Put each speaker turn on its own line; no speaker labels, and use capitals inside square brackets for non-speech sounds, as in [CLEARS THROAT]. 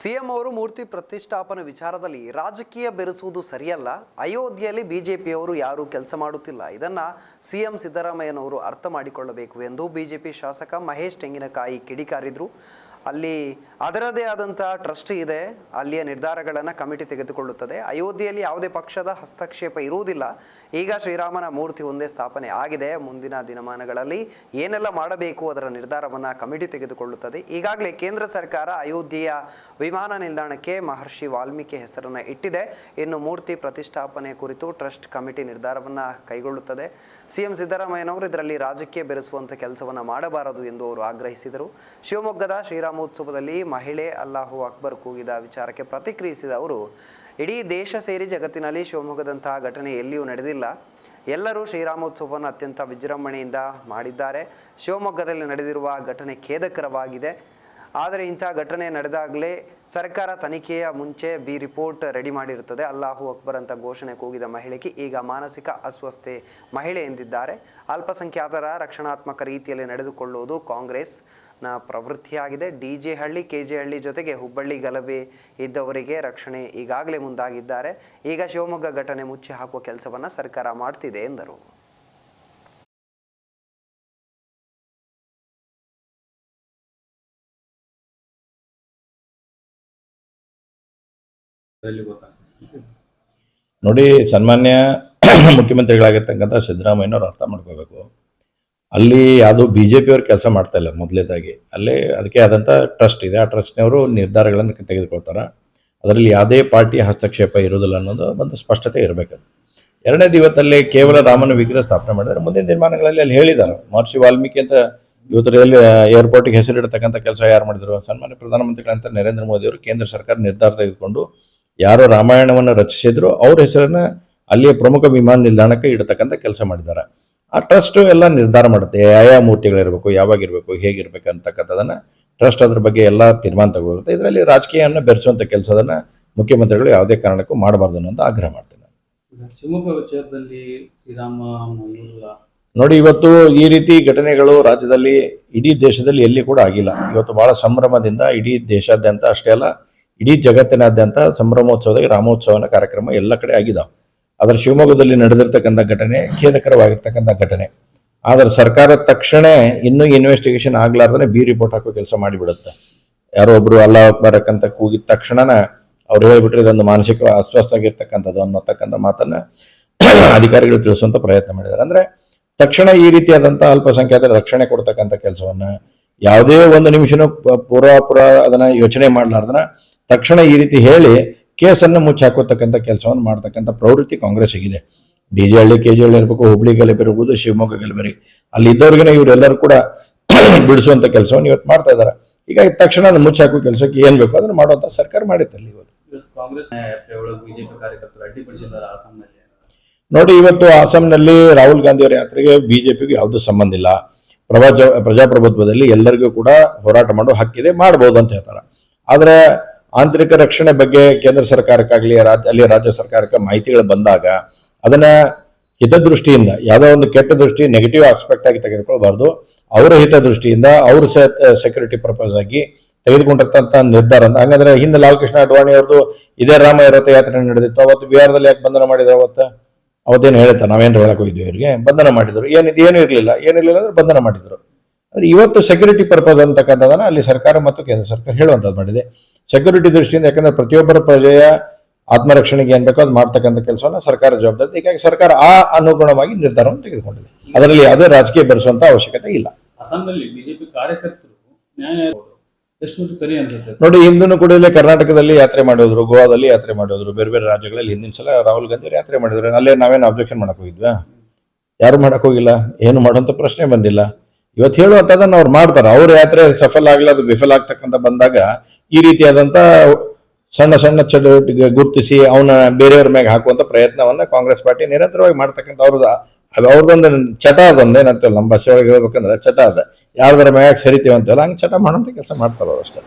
CM ಅವರು ಮೂರ್ತಿ ಪ್ರತಿಷ್ಠಾಪನೆ ವಿಚಾರದಲ್ಲಿ ರಾಜಕೀಯ ಬೆರೆಸುವುದು ಸರಿಯಲ್ಲ. ಅಯೋಧ್ಯೆಯಲ್ಲಿ ಬಿಜೆಪಿಯವರು ಯಾರೂ ಕೆಲಸ ಮಾಡುತ್ತಿಲ್ಲ. ಇದನ್ನ ಸಿಎಂ ಸಿದ್ದರಾಮಯ್ಯನವರು ಅರ್ಥ ಮಾಡಿಕೊಳ್ಳಬೇಕು ಎಂದು ಬಿಜೆಪಿ ಶಾಸಕ ಮಹೇಶ್ ತೆಂಗಿನಕಾಯಿ ಕಿಡಿಕಾರಿದ್ರು. ಅಲ್ಲಿ ಅದರದೇ ಆದಂತಹ ಟ್ರಸ್ಟ್ ಇದೆ. ಅಲ್ಲಿಯ ನಿರ್ಧಾರಗಳನ್ನು ಕಮಿಟಿ ತೆಗೆದುಕೊಳ್ಳುತ್ತದೆ. ಅಯೋಧ್ಯೆಯಲ್ಲಿ ಯಾವುದೇ ಪಕ್ಷದ ಹಸ್ತಕ್ಷೇಪ ಇರುವುದಿಲ್ಲ. ಈಗ ಶ್ರೀರಾಮನ ಮೂರ್ತಿ ಒಂದೇ ಸ್ಥಾಪನೆ ಆಗಿದೆ. ಮುಂದಿನ ದಿನಮಾನಗಳಲ್ಲಿ ಏನೆಲ್ಲ ಮಾಡಬೇಕು ಅದರ ನಿರ್ಧಾರವನ್ನು ಕಮಿಟಿ ತೆಗೆದುಕೊಳ್ಳುತ್ತದೆ. ಈಗಾಗಲೇ ಕೇಂದ್ರ ಸರ್ಕಾರ ಅಯೋಧ್ಯೆಯ ವಿಮಾನ ನಿಲ್ದಾಣಕ್ಕೆ ಮಹರ್ಷಿ ವಾಲ್ಮೀಕಿ ಹೆಸರನ್ನು ಇಟ್ಟಿದೆ. ಇನ್ನು ಮೂರ್ತಿ ಪ್ರತಿಷ್ಠಾಪನೆ ಕುರಿತು ಟ್ರಸ್ಟ್ ಕಮಿಟಿ ನಿರ್ಧಾರವನ್ನು ಕೈಗೊಳ್ಳುತ್ತದೆ. ಸಿಎಂ ಸಿದ್ದರಾಮಯ್ಯನವರು ಇದರಲ್ಲಿ ರಾಜಕೀಯ ಬೆರೆಸುವಂಥ ಕೆಲಸವನ್ನು ಮಾಡಬಾರದು ಎಂದು ಅವರು ಆಗ್ರಹಿಸಿದರು. ಶಿವಮೊಗ್ಗದ ಶ್ರೀರಾಮೋತ್ಸವದಲ್ಲಿ ಮಹಿಳೆ ಅಲ್ಲಾಹು ಅಕ್ಬರ್ ಕೂಗಿದ ವಿಚಾರಕ್ಕೆ ಪ್ರತಿಕ್ರಿಯಿಸಿದ ಅವರು, ಇಡೀ ದೇಶ ಸೇರಿ ಜಗತ್ತಿನಲ್ಲಿ ಶಿವಮೊಗ್ಗದಂತಹ ಘಟನೆ ಎಲ್ಲಿಯೂ ನಡೆದಿಲ್ಲ. ಎಲ್ಲರೂ ಶ್ರೀರಾಮೋತ್ಸವವನ್ನು ಅತ್ಯಂತ ವಿಜೃಂಭಣೆಯಿಂದ ಮಾಡಿದ್ದಾರೆ. ಶಿವಮೊಗ್ಗದಲ್ಲಿ ನಡೆದಿರುವ ಘಟನೆ ಖೇದಕರವಾಗಿದೆ. ಆದರೆ ಇಂಥ ಘಟನೆ ನಡೆದಾಗಲೇ ಸರ್ಕಾರ ತನಿಖೆಯ ಮುಂಚೆ ಬಿ ರಿಪೋರ್ಟ್ ರೆಡಿ ಮಾಡಿರುತ್ತದೆ. ಅಲ್ಲಾಹು ಅಕ್ಬರ್ ಅಂತ ಘೋಷಣೆ ಕೂಗಿದ ಮಹಿಳೆಗೆ ಈಗ ಮಾನಸಿಕ ಅಸ್ವಸ್ಥೆ ಮಹಿಳೆ ಎಂದಿದ್ದಾರೆ. ಅಲ್ಪಸಂಖ್ಯಾತರ ರಕ್ಷಣಾತ್ಮಕ ರೀತಿಯಲ್ಲಿ ನಡೆದುಕೊಳ್ಳುವುದು ನ ಪ್ರವೃತ್ತಿಯಾಗಿದೆ. D J Halli K J Halli ಜೊತೆಗೆ ಹುಬ್ಬಳ್ಳಿ ಗಲಭೆ ಇದ್ದವರಿಗೆ ರಕ್ಷಣೆ ಈಗಾಗಲೇ ಮುಂದಾಗಿದ್ದಾರೆ. ಈಗ ಶಿವಮೊಗ್ಗ ಘಟನೆ ಮುಚ್ಚಿ ಹಾಕುವ ಕೆಲಸವನ್ನು ಸರ್ಕಾರ ಮಾಡ್ತಿದೆ ಎಂದರು.
ನೋಡಿ, ಸನ್ಮಾನ್ಯ [CLEARS THROAT] ಮುಖ್ಯಮಂತ್ರಿಗಳಾಗಿರ್ತಕ್ಕಂಥ ಸಿದ್ದರಾಮಯ್ಯನವ್ರು ಅರ್ಥ ಮಾಡ್ಕೋಬೇಕು. ಅಲ್ಲಿ ಯಾವುದು ಬಿ ಜೆ ಪಿಯವ್ರು ಕೆಲಸ ಮಾಡ್ತಾ ಇಲ್ಲ ಮೊದಲೇದಾಗಿ. ಅಲ್ಲಿ ಅದಕ್ಕೆ ಆದಂಥ ಟ್ರಸ್ಟ್ ಇದೆ. ಆ ಟ್ರಸ್ಟ್ನವರು ನಿರ್ಧಾರಗಳನ್ನು ತೆಗೆದುಕೊಳ್ತಾರೆ. ಅದರಲ್ಲಿ ಯಾವುದೇ ಪಾರ್ಟಿ ಹಸ್ತಕ್ಷೇಪ ಇರೋದಿಲ್ಲ ಅನ್ನೋದು ಒಂದು ಸ್ಪಷ್ಟತೆ ಇರಬೇಕು ಎರಡನೇ ಇವತ್ತಲ್ಲಿ ಕೇವಲ ರಾಮನ ವಿಗ್ರಹ ಸ್ಥಾಪನೆ ಮಾಡಿದರೆ ಮುಂದಿನ ನಿರ್ಮಾಣಗಳಲ್ಲಿ ಅಲ್ಲಿ ಹೇಳಿದ್ದಾರೆ. ಮಹರ್ಷಿ ವಾಲ್ಮೀಕಿ ಅಂತ ಇವತ್ತರಲ್ಲಿ ಏರ್ಪೋರ್ಟ್ಗೆ ಹೆಸರಿಡತಕ್ಕಂಥ ಕೆಲಸ ಯಾರು ಮಾಡಿದ್ರು? ಸನ್ಮಾನ್ಯ ಪ್ರಧಾನಮಂತ್ರಿಗಳಂತ ನರೇಂದ್ರ ಮೋದಿ ಅವರು ಕೇಂದ್ರ ಸರ್ಕಾರ ನಿರ್ಧಾರ ತೆಗೆದುಕೊಂಡು ಯಾರು ರಾಮಾಯಣವನ್ನು ರಚಿಸಿದ್ರು ಅವ್ರ ಹೆಸರನ್ನ ಅಲ್ಲಿಯ ಪ್ರಮುಖ ವಿಮಾನ ನಿಲ್ದಾಣಕ್ಕೆ ಇಡತಕ್ಕಂಥ ಕೆಲಸ ಮಾಡಿದ್ದಾರೆ. ಆ ಟ್ರಸ್ಟ್ ಎಲ್ಲ ನಿರ್ಧಾರ ಮಾಡುತ್ತೆ. ಯಾವ ಮೂರ್ತಿಗಳಿರಬೇಕು ಯಾವಾಗಿರ್ಬೇಕು ಹೇಗಿರ್ಬೇಕು ಅಂತಕ್ಕಂಥದನ್ನ ಟ್ರಸ್ಟ್ ಅದ್ರ ಬಗ್ಗೆ ಎಲ್ಲ ತೀರ್ಮಾನ ತಗೊಳ್ಳುತ್ತೆ. ಇದರಲ್ಲಿ ರಾಜಕೀಯವನ್ನು ಬೆರೆಸುವಂಥ ಕೆಲಸದನ್ನ ಮುಖ್ಯಮಂತ್ರಿಗಳು ಯಾವುದೇ ಕಾರಣಕ್ಕೂ ಮಾಡಬಾರ್ದು ಅಂತ ಆಗ್ರಹ ಮಾಡ್ತೇನೆ
ಈಗ ಶಿವಮೊಗ್ಗ ವಿಚಾರದಲ್ಲಿ ಶ್ರೀರಾಮ
ನೋಡಿ ಇವತ್ತು ಈ ರೀತಿ ಘಟನೆಗಳು ರಾಜ್ಯದಲ್ಲಿ ಇಡೀ ದೇಶದಲ್ಲಿ ಎಲ್ಲಿ ಕೂಡ ಆಗಿಲ್ಲ. ಇವತ್ತು ಬಹಳ ಸಂಭ್ರಮದಿಂದ ಇಡೀ ದೇಶಾದ್ಯಂತ ಅಷ್ಟೇ ಅಲ್ಲ ಇಡೀ ಜಗತ್ತಿನಾದ್ಯಂತ ಸಂಭ್ರಮೋತ್ಸವದ ರಾಮೋತ್ಸವನ ಕಾರ್ಯಕ್ರಮ ಎಲ್ಲ ಕಡೆ ಆಗಿದಾವೆ. ಆದರೆ ಶಿವಮೊಗ್ಗದಲ್ಲಿ ನಡೆದಿರ್ತಕ್ಕಂಥ ಘಟನೆ ಖೇದಕರವಾಗಿರ್ತಕ್ಕಂಥ ಘಟನೆ. ಆದರೆ ಸರ್ಕಾರ ತಕ್ಷಣ ಇನ್ನೂ ಇನ್ವೆಸ್ಟಿಗೇಷನ್ ಆಗ್ಲಾರ್ದೇ ಬಿ ರಿಪೋರ್ಟ್ ಹಾಕೋ ಕೆಲಸ ಮಾಡಿಬಿಡುತ್ತೆ. ಯಾರೋ ಒಬ್ರು ಅಲ್ಲ ಬರಕ್ಕಂತ ಕೂಗಿದ ತಕ್ಷಣನ ಅವ್ರು ಹೇಳ್ಬಿಟ್ರೆ ಇದೊಂದು ಮಾನಸಿಕ ಅಸ್ವಸ್ಥ ಆಗಿರ್ತಕ್ಕಂಥದ್ದು ಅನ್ನತಕ್ಕಂಥ ಮಾತನ್ನ ಅಧಿಕಾರಿಗಳು ತಿಳಿಸುವಂತ ಪ್ರಯತ್ನ ಮಾಡಿದ್ದಾರೆ. ಅಂದ್ರೆ ತಕ್ಷಣ ಈ ರೀತಿಯಾದಂಥ ಅಲ್ಪಸಂಖ್ಯಾತರ ರಕ್ಷಣೆ ಕೊಡ್ತಕ್ಕಂಥ ಕೆಲಸವನ್ನ ಯಾವುದೇ ಒಂದು ನಿಮಿಷನೂ ಪೂರ್ವಾಪುರ ಪೂರ ಪೂರ ಅದನ್ನ ಯೋಚನೆ ಮಾಡ್ಲಾರ್ದನ ತಕ್ಷಣ ಈ ರೀತಿ ಹೇಳಿ ಕೇಸನ್ನು ಮುಚ್ಚಾಕೋತಕ್ಕಂಥ ಕೆಲಸವನ್ನು ಮಾಡ್ತಕ್ಕಂಥ ಪ್ರವೃತ್ತಿ ಕಾಂಗ್ರೆಸ್ಸಿಗಿದೆ. D J Halli K G Halli ಇರಬೇಕು ಹುಬ್ಳಿ ಗಲಭೆ ಶಿವಮೊಗ್ಗ ಗಲಭೆ ಅಲ್ಲಿ ಇದ್ದವ್ರಿಗೆ ಇವರೆಲ್ಲರೂ ಕೂಡ [COUGHS] ಬಿಡಿಸುವಂಥ ಕೆಲಸವನ್ನು ಇವತ್ತು ಮಾಡ್ತಾ ಇದ್ದಾರೆ. ಹೀಗಾಗಿ ತಕ್ಷಣ ಅದನ್ನ ಮುಚ್ಚಾಕೋ ಕೆಲಸಕ್ಕೆ ಏನ್ ಬೇಕು ಅದನ್ನ ಮಾಡುವಂಥ ಸರ್ಕಾರ ಮಾಡಿತ್ತಲ್ಲಿ ಇವತ್ತು. ನೋಡಿ ಇವತ್ತು ಅಸ್ಸಾಂನಲ್ಲಿ ರಾಹುಲ್ ಗಾಂಧಿ ಅವರ ಯಾತ್ರೆಗೆ ಬಿಜೆಪಿಗೆ ಯಾವುದೂ ಸಂಬಂಧ ಇಲ್ಲ. ಪ್ರಜಾ ಪ್ರಜಾಪ್ರಭುತ್ವದಲ್ಲಿ ಎಲ್ಲರಿಗೂ ಕೂಡ ಹೋರಾಟ ಮಾಡೋ ಹಕ್ಕಿದೆ ಮಾಡ್ಬೋದು ಅಂತ ಹೇಳ್ತಾರೆ. ಆದ್ರೆ ಆಂತರಿಕ ರಕ್ಷಣೆ ಬಗ್ಗೆ ಕೇಂದ್ರ ಸರ್ಕಾರಕ್ಕಾಗಲಿ ರಾಜ್ಯ ಅಲ್ಲಿ ರಾಜ್ಯ ಸರ್ಕಾರಕ್ಕೆ ಮಾಹಿತಿಗಳು ಬಂದಾಗ ಅದನ್ನ ಹಿತದೃಷ್ಟಿಯಿಂದ, ಯಾವುದೋ ಒಂದು ಕೆಟ್ಟ ದೃಷ್ಟಿ ನೆಗೆಟಿವ್ ಆಸ್ಪೆಕ್ಟ್ ಆಗಿ ತೆಗೆದುಕೊಳ್ಬಾರ್ದು. ಅವರ ಹಿತದೃಷ್ಟಿಯಿಂದ ಅವ್ರ ಸೆಕ್ಯೂರಿಟಿ ಪರ್ಪಸ್ ಆಗಿ ತೆಗೆದುಕೊಂಡಿರ್ತಂತ ನಿರ್ಧಾರ. ಹಂಗಂದ್ರೆ ಹಿಂದೆ ಲಾಲ್ ಕೃಷ್ಣ ಅಡ್ವಾಣಿ ಅವ್ರದ್ದು ಇದೇ ರಾಮ ರಥಯಾತ್ರೆ ನಡೆದಿತ್ತು. ಅವತ್ತು ಬಿಹಾರದಲ್ಲಿ ಯಾಕೆ ಬಂಧನ ಮಾಡಿದ್ರು ಅವತ್ತು? ಅವತ್ತೇನು ಹೇಳ್ತಾರೆ ನಾವೇನು ಹೇಳಕ್ ಹೋಗಿದ್ವಿ ಇವರಿಗೆ ಬಂಧನ ಮಾಡಿದ್ರು. ಏನು ಏನು ಇರಲಿಲ್ಲ. ಏನಿರಲಿಲ್ಲ ಅಂದ್ರೆ ಬಂಧನ ಮಾಡಿದ್ರು. ಆದ್ರೆ ಇವತ್ತು ಸೆಕ್ಯೂರಿಟಿ ಪರ್ಪಸ್ ಅಂತಕ್ಕಂಥದ್ದನ್ನು ಅಲ್ಲಿ ಸರ್ಕಾರ ಮತ್ತು ಕೇಂದ್ರ ಸರ್ಕಾರ ಹೇಳುವಂಥದ್ದು ಮಾಡಿದೆ. ಸೆಕ್ಯೂರಿಟಿ ದೃಷ್ಟಿಯಿಂದ ಯಾಕಂದ್ರೆ ಪ್ರತಿಯೊಬ್ಬರ ಪ್ರಜೆಯ ಆತ್ಮರಕ್ಷಣೆಗೆ ಏನ್ ಬೇಕೋ ಅದು ಮಾಡ್ತಕ್ಕಂಥ ಕೆಲಸವನ್ನು ಸರ್ಕಾರ ಜವಾಬ್ದಾರಿ ಹೀಗಾಗಿ ಸರ್ಕಾರ ಆ ಅನುಗುಣವಾಗಿ ನಿರ್ಧಾರವನ್ನು ತೆಗೆದುಕೊಂಡಿದೆ. ಅದರಲ್ಲಿ ಯಾವುದೇ ರಾಜಕೀಯ ಬೆರೆಸುವಂತ ಅವಶ್ಯಕತೆ ಇಲ್ಲ.
ಅಸ್ಸಾಂನಲ್ಲಿ ಬಿಜೆಪಿ ಕಾರ್ಯಕರ್ತರು
ನೋಡಿ ಹಿಂದೂ ಕೂಡ ಇಲ್ಲೇ ಕರ್ನಾಟಕದಲ್ಲಿ ಯಾತ್ರೆ ಮಾಡೋದ್ರು ಗೋವಾದಲ್ಲಿ ಯಾತ್ರೆ ಮಾಡೋದ್ರು ಬೇರೆ ಬೇರೆ ರಾಜ್ಯಗಳಲ್ಲಿ ಹಿಂದಿನ ಸಲ ರಾಹುಲ್ ಗಾಂಧಿ ಅವರು ಯಾತ್ರೆ ಮಾಡಿದ್ರು. ಅಲ್ಲೇ ನಾವೇನು ಅಬ್ಜೆಕ್ಷನ್ ಮಾಡಕ್ ಹೋಗಿದ್ವಾ? ಯಾರು ಮಾಡಕ್ ಹೋಗಿಲ್ಲ? ಏನು ಮಾಡುವಂತ ಪ್ರಶ್ನೆ ಬಂದಿಲ್ಲ. ಇವತ್ತು ಹೇಳುವಂಥದ್ದನ್ನ ಅವ್ರು ಮಾಡ್ತಾರೆ. ಅವ್ರ ಯಾತ್ರೆ ಸಫಲ ಆಗ್ಲಿ, ಅದು ವಿಫಲ ಆಗ್ತಕ್ಕಂಥ ಬಂದಾಗ ಈ ರೀತಿಯಾದಂಥ ಸಣ್ಣ ಸಣ್ಣ ಚಟುವಟಿಕೆ ಗುರುತಿಸಿ ಅವನ ಬೇರೆಯವ್ರ ಮ್ಯಾಗ ಹಾಕುವಂತ ಪ್ರಯತ್ನವನ್ನ ಕಾಂಗ್ರೆಸ್ ಪಾರ್ಟಿ ನಿರಂತರವಾಗಿ ಮಾಡ್ತಕ್ಕಂಥ ಅವ್ರದ್ದು. ಅದು ಅವ್ರದ್ದೊಂದು ಚಟ ಅದೊಂದು ನಮ್ಮ ಭಾಷೆ ಒಳಗೆ ಹೇಳ್ಬೇಕಂದ್ರೆ ಚಟ ಅದ. ಯಾರ್ದಾರ ಮ್ಯಾಗ ಸರಿತೀವಿ ಅಂತೇಳಿ ಹಂಗೆ ಚಟ ಮಾಡೋಂಥ ಕೆಲಸ ಮಾಡ್ತಾರೆ ಅವ್ರು ಅಷ್ಟೇ.